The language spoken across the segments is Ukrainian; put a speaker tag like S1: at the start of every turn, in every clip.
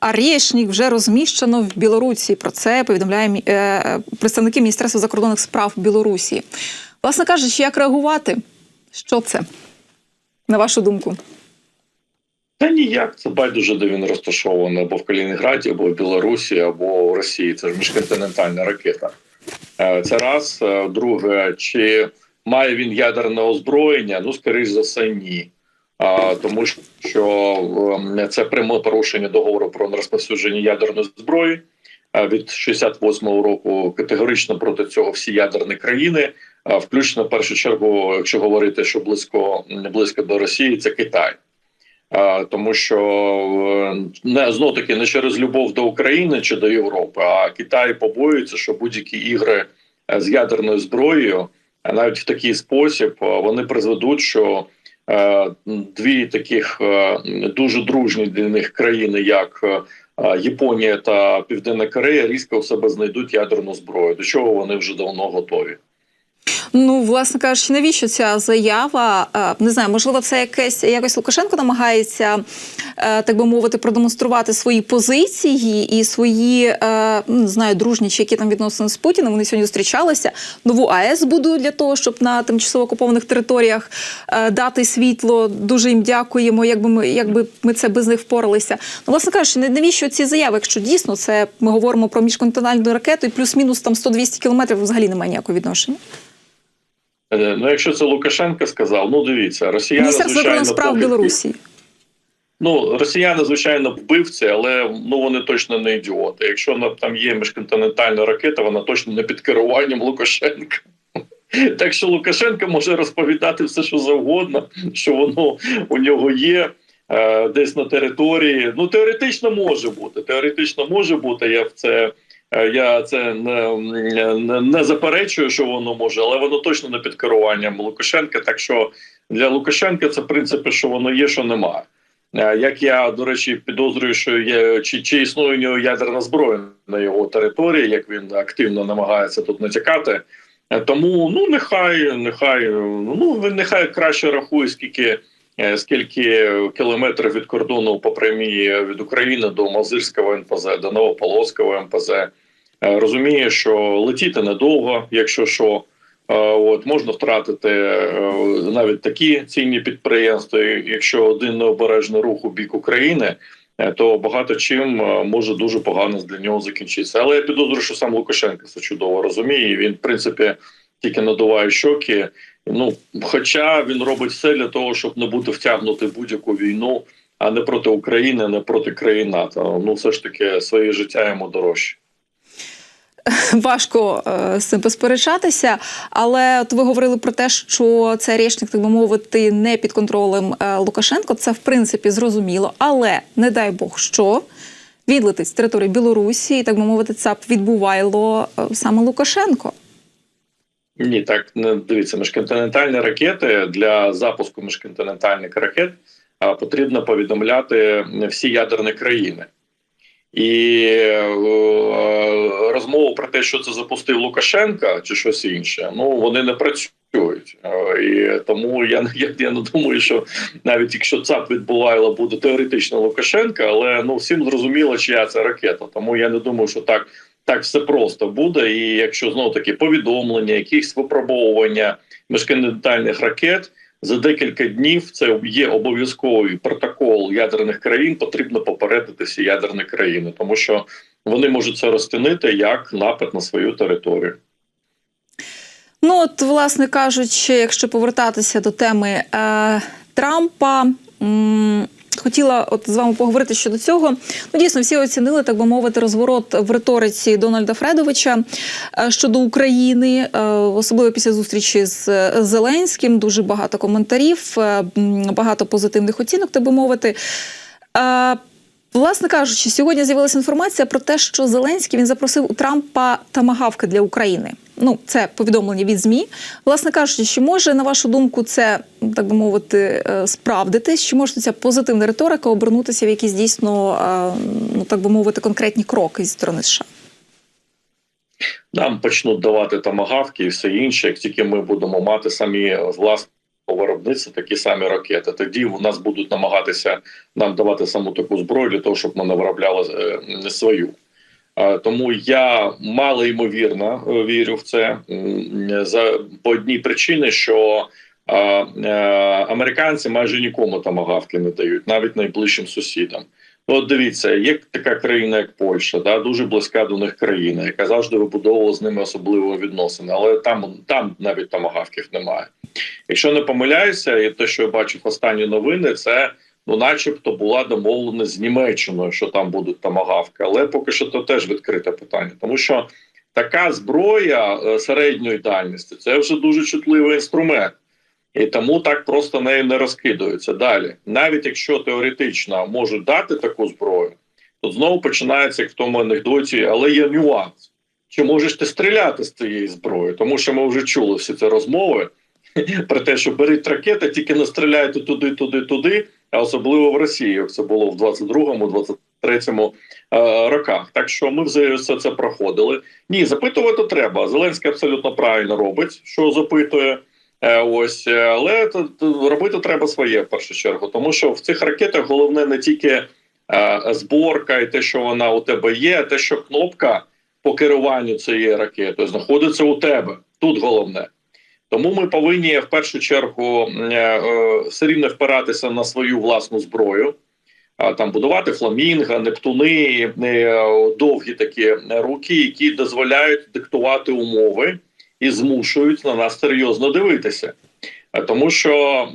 S1: А Рєшнік вже розміщено в Білорусі. Про це повідомляє е, представники Міністерства закордонних справ Білорусі. Власне кажучи, як реагувати? Що це? На вашу думку?
S2: Та ніяк, це байдуже, де він розташований або в Калінінграді, або в Білорусі, або в Росії. Це ж міжконтинентальна ракета. Е, Це раз. Е, Друге, чи має він ядерне озброєння? Ну, скоріш за все, ні. Тому що е, це пряме порушення договору про нерозповсюдження ядерної зброї. Е, Від 68-го року категорично проти цього всі ядерні країни, включно в першу чергу, якщо говорити, що близько близько до Росії, це Китай. Тому що е, не знов таки не через любов до України чи до Європи, а Китай побоюється, що будь-які ігри е, з ядерною зброєю, навіть в такий спосіб, е, вони призведуть, що е, дві таких е, дуже дружні для них країни, як е, Японія та Південна Корея, різко у себе знайдуть ядерну зброю, до чого вони вже давно готові.
S1: Ну, власне кажучи, навіщо ця заява? Е, Не знаю, можливо, це якесь якось Лукашенко намагається, е, так би мовити, продемонструвати свої позиції і свої е, ну, не знаю, дружні чи які там відносини з Путіним. Вони сьогодні зустрічалися. Нову АЕС будують для того, щоб на тимчасово окупованих територіях дати світло. Дуже їм дякуємо, якби ми якби ми це без них впоралися. Ну, власне кажучи, навіщо ці заяви? Якщо дійсно це ми говоримо про міжконтинентальну ракету, і плюс-мінус там 100-200 кілометрів взагалі немає ніякого відношення.
S2: Е, Ну, якщо це Лукашенко сказав, ну дивіться, росіяни
S1: Міністерство
S2: звичайно
S1: справ
S2: поки-
S1: Білорусі.
S2: Ну, росіяни, звичайно, вбивці, але ну вони точно не ідіоти. Якщо там є міжконтинентальна ракета, вона точно не під керуванням Лукашенка. Так що Лукашенко може розповідати все, що завгодно, що воно у нього є е, десь на території. Ну, теоретично може бути. Теоретично може бути. Я в це. Е, Я це не, не, не заперечую, що воно може, але воно точно не під керуванням Лукашенка. Так що для Лукашенка це в принципі, що воно є, що немає. Е, Як я до речі підозрюю, що є чи, чи існує у нього ядерна зброя на його території, як він активно намагається тут натякати. Е, Тому ну нехай, нехай ну він нехай краще рахує, скільки скільки кілометрів від кордону по прямій від України до Мазирського НПЗ, до Новополоцького МПЗ. Е, Розуміє, що летіти недовго, якщо що. Е, От можна втратити е, навіть такі цінні підприємства. Якщо один необережний рух у бік України, то багато чим може дуже погано для нього закінчитися. Але я підозрюю, що сам Лукашенко це чудово розуміє. Він, в принципі, тільки надуває щоки. Ну, хоча він робить все для того, щоб не бути втягнути будь-яку війну, а не проти України, не проти країн НАТО. Ну, все ж таки, своє життя йому дорожче.
S1: Важко е, з цим посперечатися, але от ви говорили про те, що це річник, так би мовити, не під контролем е, Лукашенко. Це в принципі зрозуміло, але не дай Бог, що відлетить з території Білорусі, так би мовити, ЦАП відбувайло е, саме Лукашенко.
S2: Ні, так не дивіться, міжконтинентальні ракети для запуску міжконтинентальних ракет потрібно повідомляти всі ядерні країни. І розмову про те, що це запустив Лукашенка чи щось інше, ну вони не працюють. Е, І тому я, я, я не думаю, що навіть якщо ЦАП відбувало, буде теоретично Лукашенка, але ну всім зрозуміло, чия це ракета. Тому я не думаю, що так так все просто буде. І якщо знову таки повідомлення, якісь випробовування міжконтинентальних ракет за декілька днів, це є обов'язковий протокол ядерних країн. Потрібно попередити всі ядерні країни, тому що вони можуть це розцінити як напад на свою територію.
S1: Ну, от, власне кажучи, якщо повертатися до теми е, Трампа. М- Хотіла от з вами поговорити щодо цього. Ну, дійсно, всі оцінили, так би мовити, розворот в риториці Дональда Фредовича е, щодо України, е, особливо після зустрічі з е, Зеленським. Дуже багато коментарів, багато позитивних оцінок, так би мовити. Власне кажучи, сьогодні з'явилася інформація про те, що Зеленський він запросив у Трампа тамагавки для України. Ну, це повідомлення від змі. Власне кажучи, чи може на вашу думку це так би мовити е, справдитись? Чи може ця позитивна риторика обернутися в якісь дійсно, е, ну так би мовити, конкретні кроки зі сторони США?
S2: Нам почнуть давати тамагавки і все інше, як тільки ми будемо мати самі власні по виробництву такі самі ракети. Тоді у нас будуть намагатися нам давати саму таку зброю для того, щоб ми не виробляли е, свою. Е, Тому я мало ймовірно е, вірю в це за по одній причині, що е, американці майже нікому тамагавки не дають, навіть найближчим сусідам. От дивіться, є така країна, як Польща, да, дуже близька до них країна, яка завжди вибудовувала з ними особливі відносини, але там, там навіть тамагавків немає. Якщо не помиляюся, і те, що я бачив останні новини, це ну, начебто, була домовленість з Німеччиною, що там будуть тамагавки, але поки що це теж відкрите питання, тому що така зброя е, середньої дальності це вже дуже чутливий інструмент. І тому так просто нею не розкидаються. Далі, навіть якщо теоретично можуть дати таку зброю, то знову починається як в тому анекдоті, але є нюанс. Чи можеш ти стріляти з цієї зброї? Тому що ми вже чули всі ці розмови про те, що беріть ракети, тільки не стріляйте туди, туди, туди, а особливо в Росії, як це було в 22-му, 23-му е, роках. Так що ми все це проходили. Ні, запитувати треба. Зеленський абсолютно правильно робить, що запитує. Е, Ось, е, але робити треба своє в першу чергу, тому що в цих ракетах головне не тільки е, зборка і те, що вона у тебе є, а те, що кнопка по керуванню цією ракетою знаходиться у тебе. Тут головне. Тому ми повинні в першу чергу е, все рівно впиратися на свою власну зброю, а там будувати фламінга, нептуни, довгі такі руки, які дозволяють диктувати умови і змушують на нас серйозно дивитися. Е, Тому що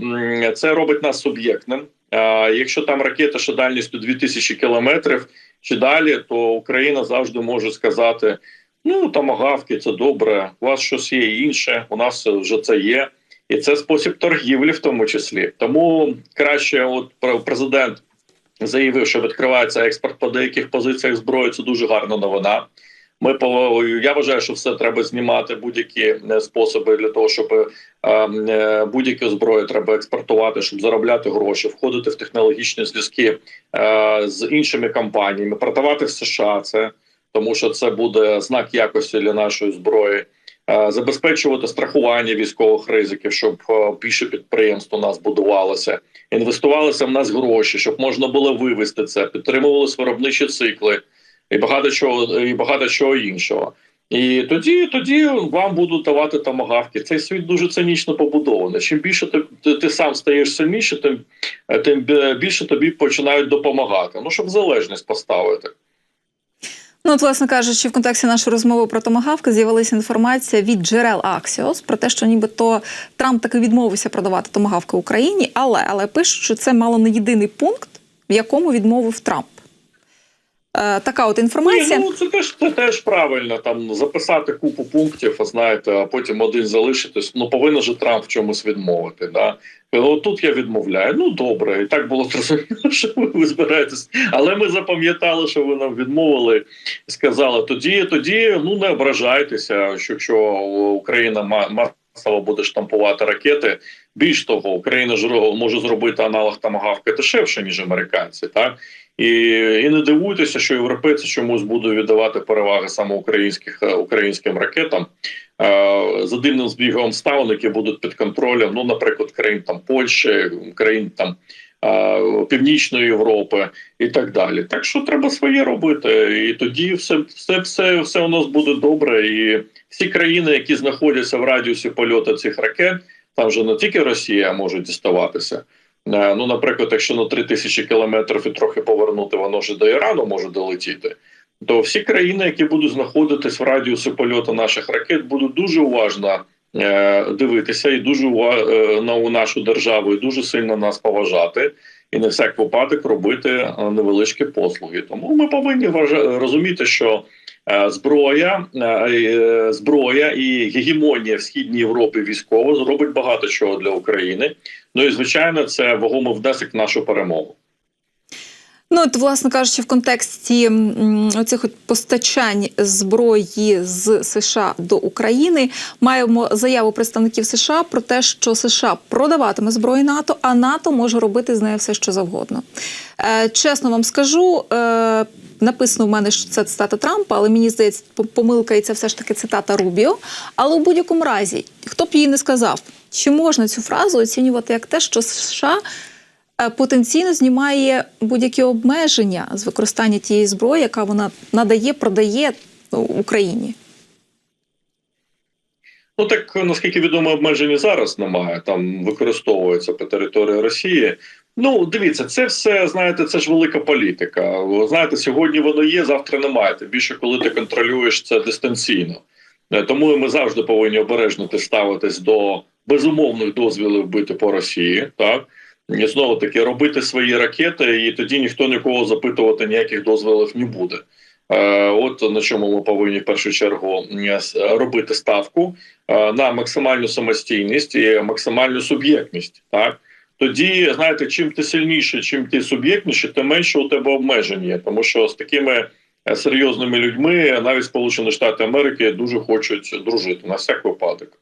S2: це робить нас суб'єктним. А Якщо там ракета, що дальністю 2000 кілометрів чи далі, то Україна завжди може сказати: ну тамагавки, це добре, у вас щось є інше, у нас вже це є. І це спосіб торгівлі, в тому числі. Тому краще, от пр- президент заявив, що відкривається експорт по деяких позиціях зброї. Це дуже гарна новина. Ми я вважаю, що все треба знімати будь-які е, способи для того, щоб е, е, будь-яку зброю треба експортувати, щоб заробляти гроші, входити в технологічні зв'язки з іншими компаніями, продавати в США це, тому що це буде знак якості для нашої зброї. Забезпечувати страхування військових ризиків, щоб більше підприємств у нас будувалося, інвестувалися в нас гроші, щоб можна було вивести це, підтримувалися виробничі цикли і багато чого, і багато чого іншого. І тоді, тоді вам будуть давати тамагавки. Цей світ дуже цинічно побудований. Чим більше ти, ти, ти сам стаєш сильніше, тим, тим більше тобі починають допомагати. Ну щоб залежність поставити.
S1: Ну, от, власне кажучи, в контексті нашої розмови про томагавки з'явилася інформація від джерел Axios про те, що нібито Трамп таки відмовився продавати томагавки Україні, але але пишуть, що це мало не єдиний пункт, в якому відмовив Трамп. Е, така от інформація.
S2: Ні, ну це теж це теж правильно. Там записати купу пунктів, а знаєте, а потім один залишитись. Ну повинен же Трамп в чомусь відмовити. Да? От тут я відмовляю. Ну добре, і так було зрозуміло, що ви, ви збираєтесь. Але ми запам'ятали, що ви нам відмовили. Сказали тоді, тоді ну не ображайтеся, що якщо Україна ма- масово буде штампувати ракети. Більш того, Україна ж може зробити аналог тамагавки дешевше ніж американці, так. І, і не дивуйтеся, що європейці чомусь будуть віддавати переваги саме українських е, українським ракетам е, за дивним збігом ставин, які будуть під контролем. Ну, наприклад, країн там Польщі, країн там е, Північної Європи і так далі. Так що треба своє робити, і тоді все, все, все, все у нас буде добре. І всі країни, які знаходяться в радіусі польоту цих ракет, там вже не тільки Росія може діставатися. Е, Ну, наприклад, якщо на 3 тисячі кілометрів і трохи повернути, воно вже до Ірану може долетіти. То всі країни, які будуть знаходитись в радіусі польоту наших ракет, будуть дуже уважно е, дивитися і дуже е, на нашу державу, і дуже сильно нас поважати, і не всяк випадок робити е, невеличкі послуги. Тому ми повинні розуміти, що е, зброя, е, зброя і гегемонія в східній Європі військово зробить багато чого для України. Ну і звичайно, це вагомий внесок в нашу перемогу.
S1: Ну, от, власне кажучи, в контексті оцих от постачань зброї з США до України маємо заяву представників США про те, що США продаватиме зброю НАТО, а НАТО може робити з нею все, що завгодно. Е, чесно вам скажу. Е, Написано в мене, що це цитата Трампа, але мені здається, по- помилка і це все ж таки цитата Рубіо. Але у будь-якому разі, хто б її не сказав, чи можна цю фразу оцінювати як те, що США потенційно знімає будь-які обмеження з використання тієї зброї, яка вона надає, продає Україні.
S2: Ну так наскільки відомо, обмежень зараз немає. Там використовується по території Росії. Ну дивіться, це все знаєте, це ж велика політика. Знаєте, сьогодні воно є, завтра немає. Тим більше, коли ти контролюєш це дистанційно. Е, Тому ми завжди повинні обережно ставитись до безумовних дозвілів бити по Росії. Так і знову таки робити свої ракети, і тоді ніхто нікого запитувати ніяких дозволів не буде. Е, От на чому ми повинні в першу чергу робити ставку е, на максимальну самостійність і максимальну суб'єктність. Так тоді знаєте, чим ти сильніше, чим ти суб'єктніше, тим менше у тебе обмежень є. Тому що з такими е, серйозними людьми навіть Сполучені Штати Америки дуже хочуть дружити на всяк випадок.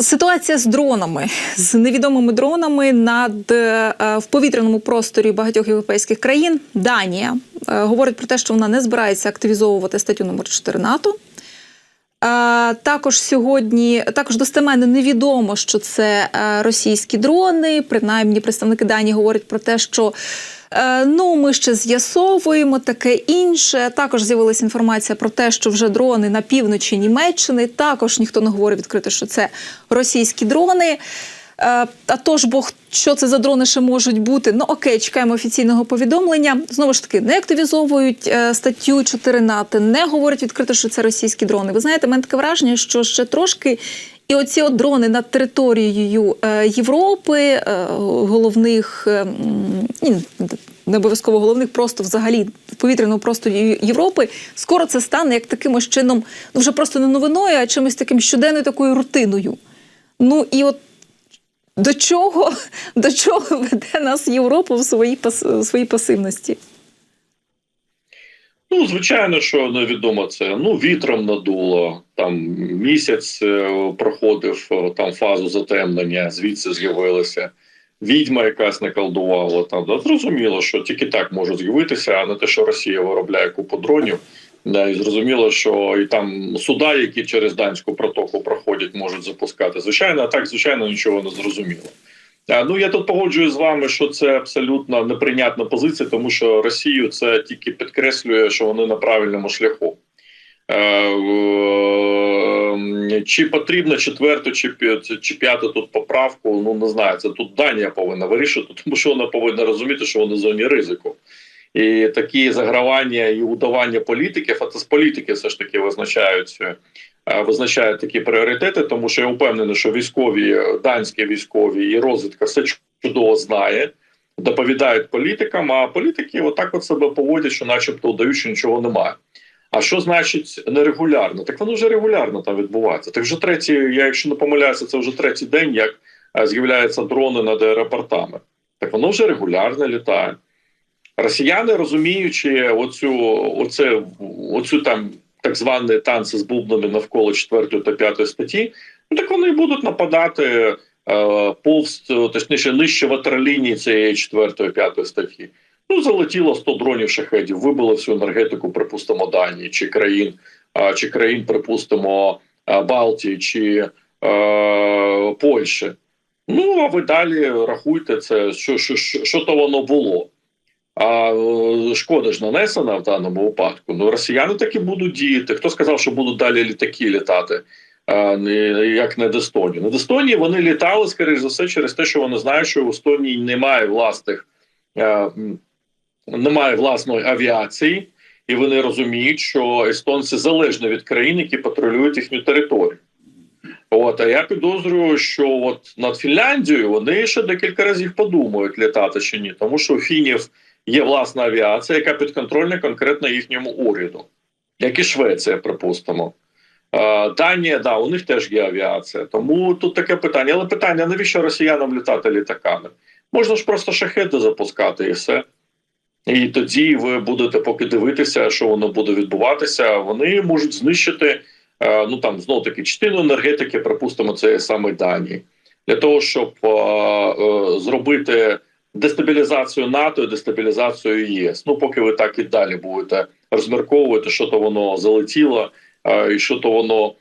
S1: Е, Ситуація з дронами, з невідомими дронами над е, в повітряному просторі багатьох європейських країн. Данія е, говорить про те, що вона не збирається активізовувати статтю номер 4 НАТО. Е, Також сьогодні також достеменно невідомо, що це е, російські дрони. Принаймні, представники Данії говорять про те, що е, ну ми ще з'ясовуємо таке інше. Також з'явилася інформація про те, що вже дрони на півночі Німеччини. Також ніхто не говорить відкрито, що це російські дрони. Е, А то ж, бо що це за дрони ще можуть бути? Ну окей, чекаємо офіційного повідомлення. Знову ж таки, не активізовують е, статтю 4 НАТО, не говорять відкрито, що це російські дрони. Ви знаєте, мене таке враження, що ще трошки. І оці от дрони над територією е, Європи, е, головних, е, ні, не обов'язково головних, просто взагалі повітряного простору Європи, скоро це стане як таким ось чином, ну вже просто не новиною, а чимось таким щоденною такою рутиною. Ну і от до чого, до чого веде нас Європа в своїй пас- в своїй пасивності?
S2: Ну, звичайно, що невідомо це. Ну, вітром надуло. Там місяць е, проходив е, там фазу затемнення, звідси з'явилася. Відьма якась наколдувала там. Да, зрозуміло, що тільки так може з'явитися, а не те, що Росія виробляє купу дронів. Да, і зрозуміло, що і там суда, які через данську протоку проходять, можуть запускати. Звичайно, а так звичайно нічого не зрозуміло. А, Ну я тут погоджуюсь з вами, що це абсолютно неприйнятна позиція, тому що Росію це тільки підкреслює, що вони на правильному шляху. Е, е, Чи потрібно четверту чи чи п'яту тут поправку? Ну не знаю. Це тут Данія повинна вирішити, тому що вона повинна розуміти, що вони в зоні ризику. І такі загравання і удавання політиків, а це з політики все ж таки визначають е, визначають такі пріоритети, тому що я впевнений, що військові, е, данські військові і розвідка все чудово знає, доповідають політикам, а політики отак от себе поводять, що начебто удають, що нічого немає. А що значить нерегулярно? Так воно вже регулярно там відбувається. Так вже третій, я якщо не помиляюся, це вже третій день, як е, з'являються дрони над аеропортами. Так воно вже регулярно літає. Росіяни, розуміючи оцю, оце, оцю там так звані танці з бубнами навколо 4 та 5 статті, ну так вони і будуть нападати е, повз, точніше, нижче ватерлінії цієї 4 5 статті. Ну, залетіло 100 дронів шахедів, вибило всю енергетику, припустимо, Данії чи країн, е, чи країн, припустимо, е, Балтії чи е, Польщі. Ну, а ви далі рахуйте це, що, що, що, що то воно було. А шкода ж нанесена в даному випадку. Ну, росіяни таки будуть діяти. Хто сказав, що будуть далі літаки літати, як не до Естонії? На Естонії вони літали, скоріш за все, через те, що вони знають, що в Естонії немає власних, немає власної авіації, і вони розуміють, що естонці залежні від країн, які патрулюють їхню територію. От, а я підозрюю, що от над Фінляндією вони ще декілька разів подумають літати чи ні, тому що фінів є власна авіація, яка підконтрольна конкретно їхньому уряду, як і Швеція, припустимо. Е, Данія, да, у них теж є авіація. Тому тут таке питання. Але питання: навіщо росіянам літати літаками? Можна ж просто шахеди запускати і все. І тоді ви будете поки дивитися, що воно буде відбуватися. Вони можуть знищити е, ну там знов таки частину енергетики, припустимо, це саме Данії, для того, щоб е, е, зробити дестабілізацію НАТО і дестабілізацію ЄС. Ну, поки ви так і далі будете розмірковувати, що то воно залетіло і що то воно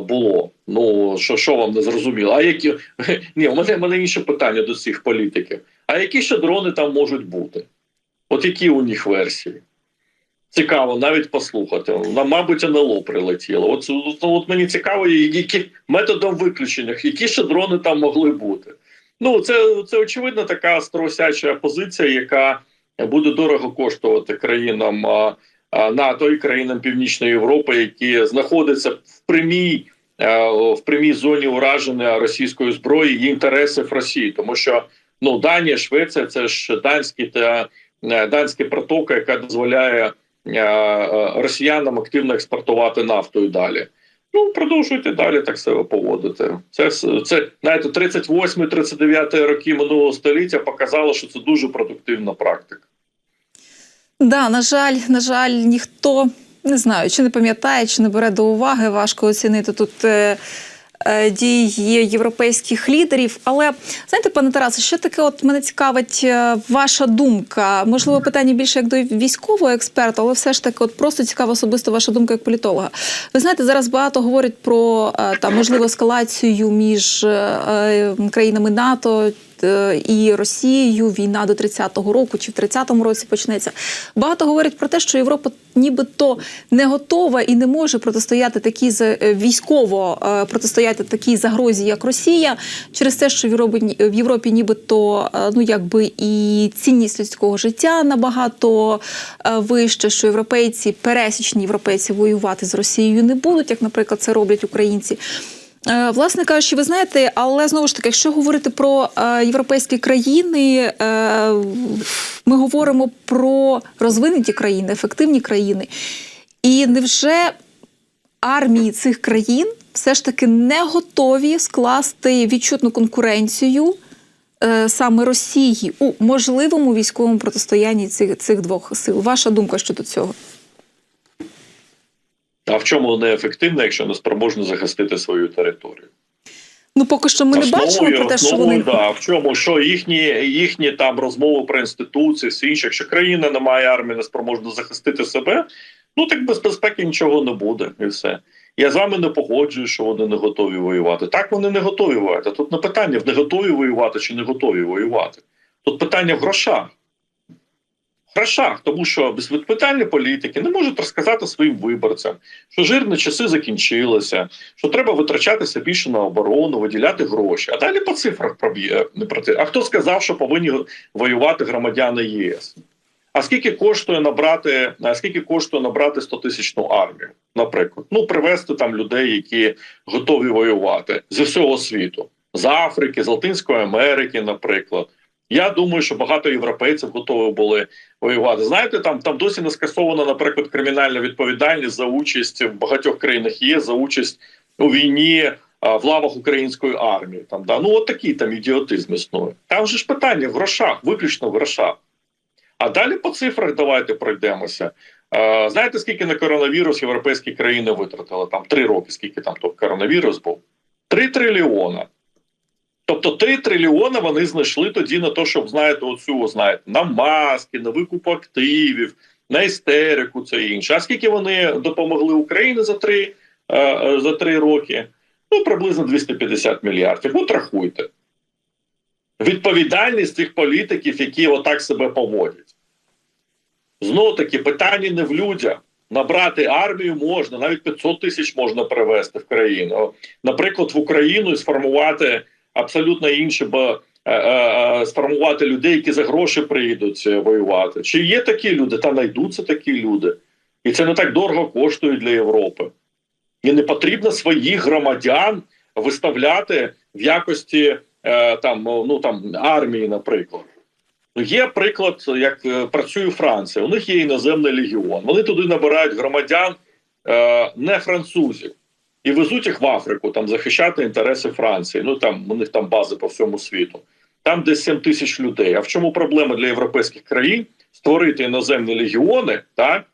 S2: було. Ну що, що вам не зрозуміло? А які ні, у мене, у мене інше питання до цих політиків. А які ще дрони там можуть бути? От які у них версії? Цікаво навіть послухати. Нам, мабуть, НЛО прилетіло. От, от, от мені цікаво, які методом виключення, які ще дрони там могли бути. Ну, це, це очевидно така стросяча позиція, яка буде дорого коштувати країнам НАТО і країнам Північної Європи, які знаходяться в прямій, а, в прямій зоні ураження російської зброї і інтересів Росії, тому що ну Данія, Швеція це ж данські та е, данська протока, яка дозволяє е, е, росіянам активно експортувати нафту і далі. Ну, продовжуйте далі так себе поводити. Це це знаєте, 38-39 роки минулого століття показало, що це дуже продуктивна практика.
S1: Да, на жаль, на жаль, ніхто не знаю, чи не пам'ятає, чи не бере до уваги. Важко оцінити тут. Е- е, Дії європейських лідерів, але знаєте, пане Тарасе, що таке? От мене цікавить е, ваша думка. Можливо, питання більше як до військового експерта, але все ж таки, от просто цікава особисто ваша думка як політолога. Ви знаєте, зараз багато говорять про е, там можливу ескалацію між країнами НАТО. І Росією війна до 30-го року чи в 30-му році почнеться. Багато говорять про те, що Європа нібито не готова і не може протистояти такій військово протистояти такій загрозі, як Росія, через те, що в Європі, в Європі нібито ну якби і цінність людського життя набагато вища, що європейці, пересічні європейці воювати з Росією не будуть, як, наприклад, це роблять українці. Власне кажучи, ви знаєте, але знову ж таки, якщо говорити про е, європейські країни, е, ми говоримо про розвинуті країни, ефективні країни. І невже армії цих країн все ж таки не готові скласти відчутну конкуренцію е, саме Росії у можливому військовому протистоянні цих, цих двох сил? Ваша думка щодо цього?
S2: А в чому неефективна, якщо не спроможна захистити свою територію?
S1: Ну, поки що ми основою, не бачимо про те, що вони
S2: да, в чому що їхні їхні там розмови про інституції, все інше. Якщо країна не має армії, не спроможна захистити себе, ну так без безпеки нічого не буде, і все. Я з вами не погоджую, що вони не готові воювати. Так вони не готові воювати. Тут не питання в не готові воювати чи не готові воювати. Тут питання в грошах грошах, тому що безвідповідальні політики не можуть розказати своїм виборцям, що жирні часи закінчилися, що треба витрачатися більше на оборону, виділяти гроші. А далі по цифрах проб'є проти. А хто сказав, що повинні воювати громадяни ЄС? А скільки коштує набрати, а скільки коштує набрати 100 тисячну армію, наприклад? Ну, привезти там людей, які готові воювати зі всього світу, з Африки, з Латинської Америки, наприклад. Я думаю, що багато європейців готові були воювати. Знаєте, там там досі не скасована, наприклад, кримінальна відповідальність за участь в багатьох країнах є за участь у війні а, в лавах української армії. Там да ну от такий там ідіотизм існує. Там же ж питання в грошах, виключно в грошах. А далі по цифрах давайте пройдемося. А, знаєте, скільки на коронавірус європейські країни витратили? Там три роки, скільки там то коронавірус був? Три трильйона. Тобто 3 трильйони вони знайшли тоді на те, щоб знаєте, оцю знаєте, на маски, на викуп активів, на істерику, це інше. А скільки вони допомогли Україні за три е, за три роки? Ну, приблизно 250 мільярдів. От рахуйте. Відповідальність цих політиків, які отак себе поводять. Знову таки, питання не в людях. Набрати армію можна, навіть 500 тисяч можна привезти в країну. Наприклад, в Україну і сформувати абсолютно інше, бо е, е, е, сформувати людей, які за гроші приїдуть воювати. Чи є такі люди? Та знайдуться такі люди, і це не так дорого коштує для Європи. І не потрібно своїх громадян виставляти в якості там ну там армії, наприклад. Ну, є приклад, як працює Франція. У них є іноземний легіон. Вони туди набирають громадян не французів і везуть їх в Африку там захищати інтереси Франції. Ну там у них там бази по всьому світу. там десь 7 тисяч людей. А в чому проблема для європейських країн створити іноземні легіони, так?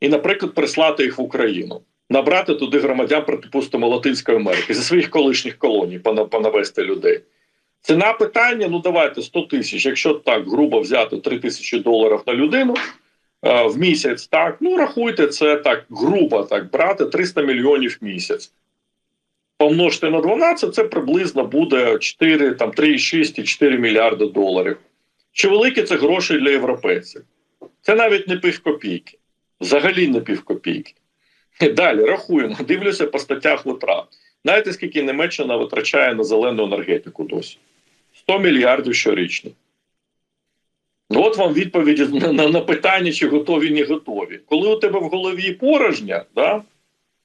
S2: І, наприклад, прислати їх в Україну, набрати туди громадян, припустимо, Латинської Америки зі своїх колишніх колоній, пона- понавести людей. Ціна питання: ну давайте 100 тисяч. Якщо так грубо взяти 3 тисячі доларів на людину в місяць, так ну рахуйте це так грубо так брати 300 мільйонів в місяць. Помножте на 12, це приблизно буде 4, там 3,6 і 4 мільярди доларів. Чи великі це гроші для європейців? Це навіть не півкопійки. Взагалі не півкопійки. Далі рахуємо, дивлюся по статтях витрат. Знаєте, скільки Німеччина витрачає на зелену енергетику досі? 100 мільярдів щорічно. От вам відповіді на, на, на питання, чи готові, не готові. Коли у тебе в голові порожня, да?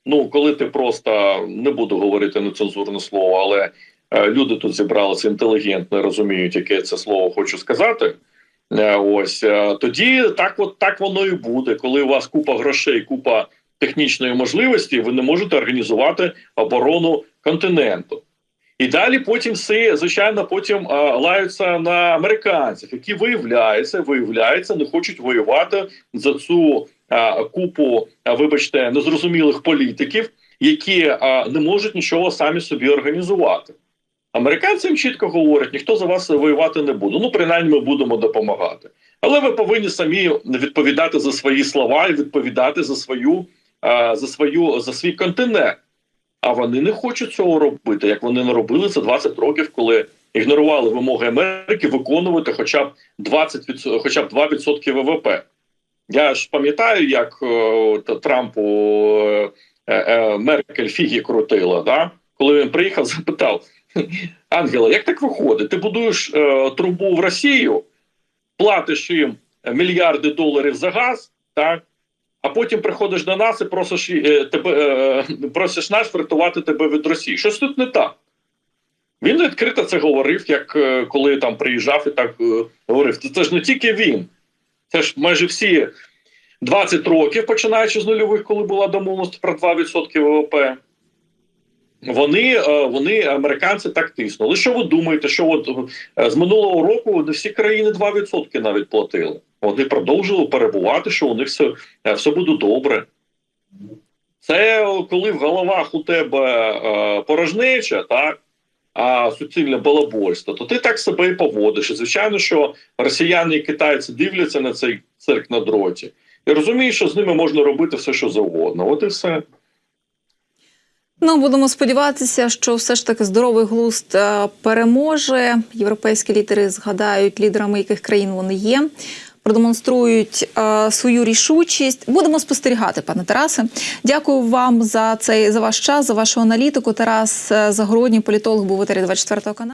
S2: ну коли ти просто не буду говорити нецензурне слово, але е, люди тут зібралися інтелігентно, розуміють, яке це слово хочу сказати. Е, ось е, тоді так, от так воно і буде. Коли у вас купа грошей, купа технічної можливості, ви не можете організувати оборону континенту. І далі потім всі, звичайно, потім а, лаються на американців, які виявляється, виявляється, не хочуть воювати за цю а, купу, а, вибачте, незрозумілих політиків, які а, не можуть нічого самі собі організувати. Американці їм чітко говорять, ніхто за вас воювати не буде. Ну, принаймні, ми будемо допомагати. Але ви повинні самі відповідати за свої слова і відповідати за свою, а, за свою за свій континент. А вони не хочуть цього робити, як вони не робили це 20 років, коли ігнорували вимоги Америки виконувати хоча б 20 відсо- хоча б 2% ВВП. Я ж пам'ятаю, як е, та Трампу е, е, Меркель фігі крутила. Да? Коли він приїхав, запитав Ангела, як так виходить? Ти будуєш е, трубу в Росію, платиш їм мільярди доларів за газ, так? А потім приходиш до нас і просиш е, тебе е, просиш нас врятувати тебе від Росії. Щось тут не так. Він відкрито це говорив, як е, коли там приїжджав і так говорив. Це, ж не тільки він, це ж майже всі 20 років, починаючи з нульових, коли була домовленість про 2% ВВП. Вони, вони, американці, так тиснули. Що ви думаєте, що от з минулого року не всі країни 2% навіть платили? Вони продовжили перебувати, що у них все, е, все буде добре. Це коли в головах у тебе е, порожнеча, так, а суцільне балабольство, то ти так себе і поводиш. І звичайно, що росіяни і китайці дивляться на цей цирк на дроті і розуміють, що з ними можна робити все, що завгодно. От і все.
S1: Ну, будемо сподіватися, що все ж таки здоровий глузд е, переможе. Європейські лідери згадають лідерами, яких країн вони є. Продемонструють е, свою рішучість. Будемо спостерігати, пане Тарасе. Дякую вам за цей за ваш час, за вашу аналітику. Тарас е, Загородній, політолог, був у етері 24 каналу.